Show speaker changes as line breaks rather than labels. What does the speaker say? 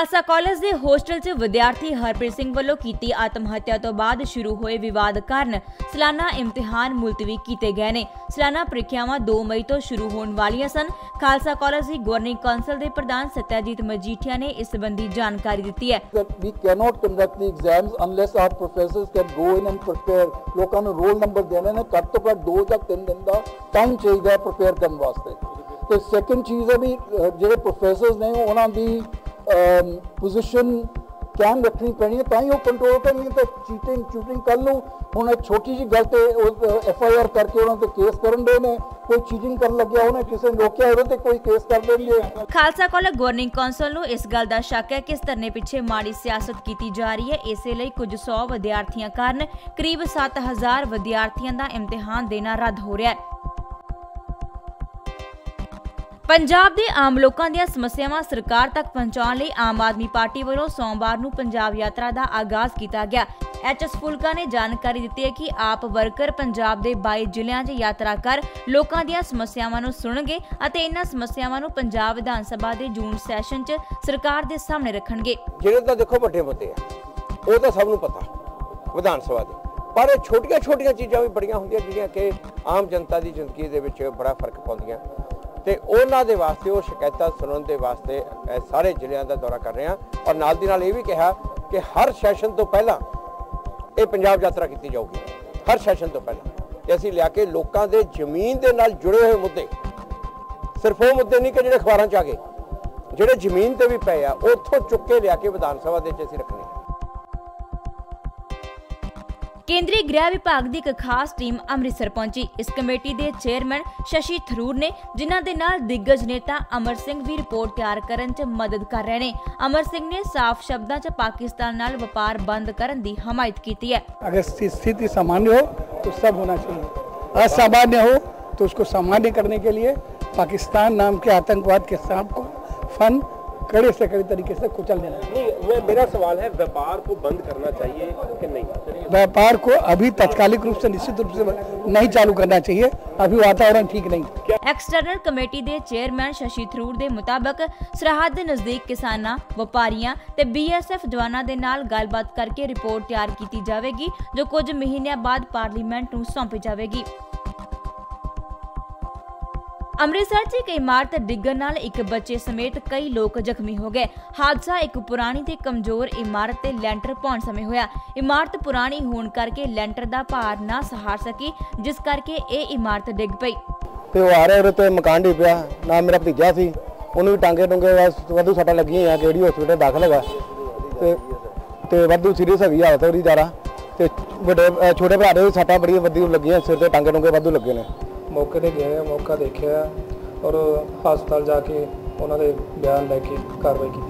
Khalsa college ਦੇ hostel 'ਚ ਵਿਦਿਆਰਥੀ ਹਰਪ੍ਰੀਤ ਸਿੰਘ ਵੱਲੋਂ ਕੀਤੀ ਆਤਮ ਹੱਤਿਆ ਤੋਂ ਬਾਅਦ ਸ਼ੁਰੂ ਹੋਏ ਵਿਵਾਦ ਕਾਰਨ ਸਾਲਾਨਾ ਇਮਤਿਹਾਨ ਮੁਲਤਵੀ ਕੀਤੇ ਗਏ ਨੇ। ਸਾਲਾਨਾ ਪ੍ਰੀਖਿਆਵਾਂ 2 ਮਈ ਤੋਂ ਸ਼ੁਰੂ ਹੋਣ ਵਾਲੀਆਂ ਸਨ। ਖਾਲਸਾ ਕਾਲਜ ਦੀ ਗਵਰਨਿੰਗ ਕੌਂਸਲ ਦੇ ਪ੍ਰਧਾਨ ਸਤਿਆਜੀਤ ਮਜੀਠੀਆ ਨੇ ਇਸ ਸੰਬੰਧੀ ਜਾਣਕਾਰੀ ਦਿੱਤੀ ਹੈ।
That we cannot conduct the exams unless our professors can go in and prepare. ਲੋਕਾਂ ਨੂੰ ਰੋਲ ਨੰਬਰ ਦੇਣੇ ਨੇ ਘੱਟ ਤੋਂ ਘੱਟ 2 ਜਾਂ 3 ਦਿਨ ਦਾ ਟਾਈਮ ਚਾਹੀਦਾ ਹੈ ਪ੍ਰਪੇਅਰ ਕਰਨ ਵਾਸਤੇ। ਤੇ ਸੈਕੰਡ ਚੀਜ਼ ਹੈ ਵੀ ਅਹ, ਜਿਹੜੇ ਪ੍ਰੋਫੈਸਰਸ ਨੇ ਉਹਨਾਂ ਦੀ ਪੋਜੀਸ਼ਨ ਕੈਨ ਰੱਖਣੀ ਪੈਣੀ ਹੈ, ਤਾਂ ਹੀ ਉਹ ਕੰਟਰੋਲ ਕਰਨਗੇ, ਤੇ ਚੀਟਿੰਗ ਚੂਟਿੰਗ ਕੱਲ ਨੂੰ ਹੁਣ ਇਹ ਛੋਟੀ ਜੀ ਗੱਲ ਤੇ ਐਫ ਆਈ ਆਰ ਕਰਕੇ ਉਹਨਾਂ ਤੇ ਕੇਸ ਕਰਨ ਦੇ ਨੇ। ਕੋਈ ਚੀਟਿੰਗ ਕਰਨ ਲੱਗਿਆ, ਉਹਨੇ ਕਿਸੇ ਨੇ ਰੋਕਿਆ, ਉਹਦੇ ਤੇ ਕੋਈ ਕੇਸ ਕਰ ਦੇਣਗੇ।
ਖਾਲਸਾ ਕਾਲਜ ਗਵਰਨਿੰਗ ਕੌਂਸਲ ਨੂੰ ਇਸ ਗੱਲ ਦਾ ਸ਼ੱਕ ਹੈ ਕਿ ਇਸ ਧਰਨੇ ਪਿੱਛੇ ਮਾੜੀ ਸਿਆਸਤ ਕੀਤੀ ਜਾ ਰਹੀ ਹੈ। ਇਸੇ ਲਈ ਕੁਝ 100 ਵਿਦਿਆਰਥੀਆਂ ਕਾਰਨ ਕਰੀਬ 7000 ਵਿਦਿਆਰਥੀਆਂ ਦਾ ਇਮਤਿਹਾਨ ਦੇਣਾ ਰੱਦ ਹੋ ਰਿਹਾ ਹੈ। ਪੰਜਾਬ ਦੇ ਆਮ ਲੋਕਾਂ ਦੀਆਂ ਸਮੱਸਿਆਵਾਂ ਸਰਕਾਰ ਤੱਕ ਪਹੁੰਚਾਉਣ ਲਈ ਆਮ ਆਦਮੀ ਪਾਰਟੀ ਵੱਲੋਂ ਸੋਮਵਾਰ ਨੂੰ ਪੰਜਾਬ ਯਾਤਰਾ ਦਾ ਆਗਾਜ਼ ਕੀਤਾ ਗਿਆ। ਐਚਐਸ ਫੁਲਕਾ ਨੇ ਜਾਣਕਾਰੀ ਦਿੱਤੀ ਹੈ ਕਿ ਆਪ ਵਰਕਰ ਪੰਜਾਬ ਦੇ 22 ਜ਼ਿਲ੍ਹਿਆਂ 'ਚ ਯਾਤਰਾ ਕਰ ਲੋਕਾਂ ਦੀਆਂ ਸਮੱਸਿਆਵਾਂ ਨੂੰ ਸੁਣਨਗੇ ਅਤੇ ਇਹਨਾਂ ਸਮੱਸਿਆਵਾਂ ਨੂੰ ਪੰਜਾਬ ਵਿਧਾਨ ਸਭਾ ਦੇ ਜੂਨ ਸੈਸ਼ਨ 'ਚ ਸਰਕਾਰ ਦੇ ਸਾਹਮਣੇ ਰੱਖਣਗੇ।
ਜਿਹੜੇ ਤਾਂ ਦੇਖੋ ਵੱਡੇ ਮੁੱਦੇ ਆ, ਉਹ ਤਾਂ ਸਭ ਨੂੰ ਪਤਾ ਵਿਧਾਨ ਸਭਾ ਦੇ। ਪਰ ਇਹ ਛੋਟੀਆਂ ਛੋਟੀਆਂ ਚੀਜ਼ਾਂ ਵੀ ਬੜੀਆਂ ਹੁੰਦੀਆਂ ਜਿਹੜੀਆਂ ਕਿ ਆਮ ਜਨਤਾ ਦੀ ਜ਼ਿੰਦਗੀ ਦੇ ਵਿੱਚ ਬੜਾ ਫ਼ਰਕ ਪਾਉਂਦੀਆਂ। ਤੇ ਉਹਨਾਂ ਦੇ ਵਾਸਤੇ, ਉਹ ਸ਼ਿਕਾਇਤਾਂ ਸੁਣਨ ਦੇ ਵਾਸਤੇ ਸਾਰੇ ਜ਼ਿਲ੍ਹਿਆਂ ਦਾ ਦੌਰਾ ਕਰ ਰਹੇ ਹਾਂ ਔਰ ਨਾਲ ਦੀ ਨਾਲ ਇਹ ਵੀ ਕਿਹਾ ਕਿ ਹਰ ਸੈਸ਼ਨ ਤੋਂ ਪਹਿਲਾਂ ਇਹ ਪੰਜਾਬ ਯਾਤਰਾ ਕੀਤੀ ਜਾਊਗੀ। ਹਰ ਸੈਸ਼ਨ ਤੋਂ ਪਹਿਲਾਂ। ਤੇ ਅਸੀਂ ਲਿਆ ਕੇ ਲੋਕਾਂ ਦੇ ਜ਼ਮੀਨ ਦੇ ਨਾਲ ਜੁੜੇ ਹੋਏ ਮੁੱਦੇ, ਸਿਰਫ ਉਹ ਮੁੱਦੇ ਨਹੀਂ ਕਿ ਜਿਹੜੇ ਅਖਬਾਰਾਂ 'ਚ ਆ ਗਏ, ਜਿਹੜੇ ਜ਼ਮੀਨ ਤੇ ਵੀ ਪਏ ਆ, ਉੱਥੋਂ ਚੁੱਕ ਕੇ ਲਿਆ ਕੇ ਵਿਧਾਨ ਸਭਾ ਦੇ ਵਿੱਚ ਅਸੀਂ ਰੱਖਣੇ।
ਕੇਂਦਰੀ ਗ੍ਰਹਿ ਵਿਭਾਗ ਦੀ ਇੱਕ ਖਾਸ ਟੀਮ ਅੰਮ੍ਰਿਤਸਰ ਪਹੁੰਚੀ ਇਸ ਕਮੇਟੀ ਦੇ ਚੇਅਰਮੈਨ ਸ਼ਸ਼ੀ ਥਰੂਰ ਨੇ ਜਿਨ੍ਹਾਂ ਦੇ ਨਾਲ ਦਿੱਗਜ ਨੇਤਾ ਅਮਰ ਸਿੰਘ ਵੀ ਰਿਪੋਰਟ ਤਿਆਰ ਕਰਨ 'ਚ ਮਦਦ ਕਰ ਰਹੇ ਨੇ ਅਮਰ ਸਿੰਘ ਨੇ ਸਾਫ਼ ਸ਼ਬਦਾਂ 'ਚ ਪਾਕਿਸਤਾਨ ਨਾਲ ਵਪਾਰ ਬੰਦ ਕਰਨ ਦੀ ਹਮਾਇਤ ਕੀਤੀ ਹੈ
अगर स्थि- स्थिति सामान्य हो तो सब होना चाहिए असामान्य हो तो उसको सामान्य करने के लिए पाकिस्तान नाम के आतंकवाद के सांप को फन कड़े से कड़े तरीके से कुचल देना चाहिए
नहीं वो मेरा सवाल है व्यापार को बंद करना चाहिए कि नहीं
व्यापार को अभी तात्कालिक रूप से निश्चित रूप से नहीं चालू करना चाहिए अभी वातावरण ठीक नहीं
ਐਕਸਟਰਨਲ ਕਮੇਟੀ ਦੇ ਚੇਅਰਮੈਨ ਸ਼ਸ਼ੀ ਥਰੂਰ ਦੇ ਮੁਤਾਬਕ ਸਰਹੱਦ ਦੇ ਨਜ਼ਦੀਕ ਕਿਸਾਨਾਂ ਵਪਾਰੀਆਂ ਤੇ ਬੀਐਸਐਫ ਜਵਾਨਾਂ ਦੇ ਨਾਲ ਗੱਲਬਾਤ ਕਰਕੇ ਰਿਪੋਰਟ ਤਿਆਰ ਕੀਤੀ ਜਾਵੇਗੀ ਜੋ ਕੁਝ ਮਹੀਨਿਆਂ ਬਾਅਦ ਪਾਰਲੀਮੈਂਟ ਨੂੰ ਸੌਂਪੀ ਜਾਵੇਗੀ ਅੰਮ੍ਰਿਤਸਰ 'ਚ ਇੱਕ ਇਮਾਰਤ ਡਿੱਗਣ ਨਾਲ ਇੱਕ ਬੱਚੇ ਸਮੇਤ ਕਈ ਲੋਕ ਜ਼ਖਮੀ ਹੋ ਗਏ। ਹਾਦਸਾ ਇੱਕ ਪੁਰਾਣੀ ਤੇ ਕਮਜ਼ੋਰ ਇਮਾਰਤ ਤੇ ਲੈਂਟਰ ਪਾਉਣ ਸਮੇਂ ਹੋਇਆ। ਇਮਾਰਤ ਪੁਰਾਣੀ ਹੋਣ ਕਰਕੇ ਲੈਂਟਰ ਦਾ ਭਾਰ ਨਾ ਸਹਾਰ ਸਕੀ, ਜਿਸ ਕਰਕੇ ਇਹ ਇਮਾਰਤ ਡਿੱਗ ਪਈ।
ਤੇ ਉਹ ਆ ਰਿਹਾ ਉਰੇ ਤੇ ਮਕਾਨ ਢੀ ਪਿਆ। ਨਾ ਮੇਰਾ ਭਤੀਜਾ ਸੀ, ਉਹਨੂੰ ਵੀ ਟਾਂਗੇ ਟੁੰਗੇ ਵਾਧੂ ਸੱਟਾਂ ਲੱਗੀਆਂ ਆ ਕਿਹੜੀ ਹਸਪੀਟਲ ਦਾਖਲ ਹੈਗਾ। ਤੇ ਤੇ ਵਾਧੂ ਸੀਰੀਅਸ ਹੈਗੀ ਹਾਲਤ ਉਹਦੀ ਜ਼ਿਆਦਾ। ਤੇ ਵੱਡੇ ਛੋਟੇ ਭਰਾ ਦੇ ਸੱਟਾਂ ਬੜੀਆਂ ਵਧੀਆ ਲੱਗੀਆਂ, ਸਿਰ ਤੇ ਟਾਂਗੇ ਟੁੰਗੇ ਵਾਧੂ ਲੱਗੇ ਨੇ।
ਮੌਕੇ ਤੇ ਗਏ ਮੌਕਾ ਦੇਖਿਆ ਔਰ ਹਸਪਤਾਲ ਜਾ ਕੇ ਉਹਨਾਂ ਦੇ ਬਿਆਨ ਲੈ ਕੇ ਕਾਰਵਾਈ ਕੀਤੀ।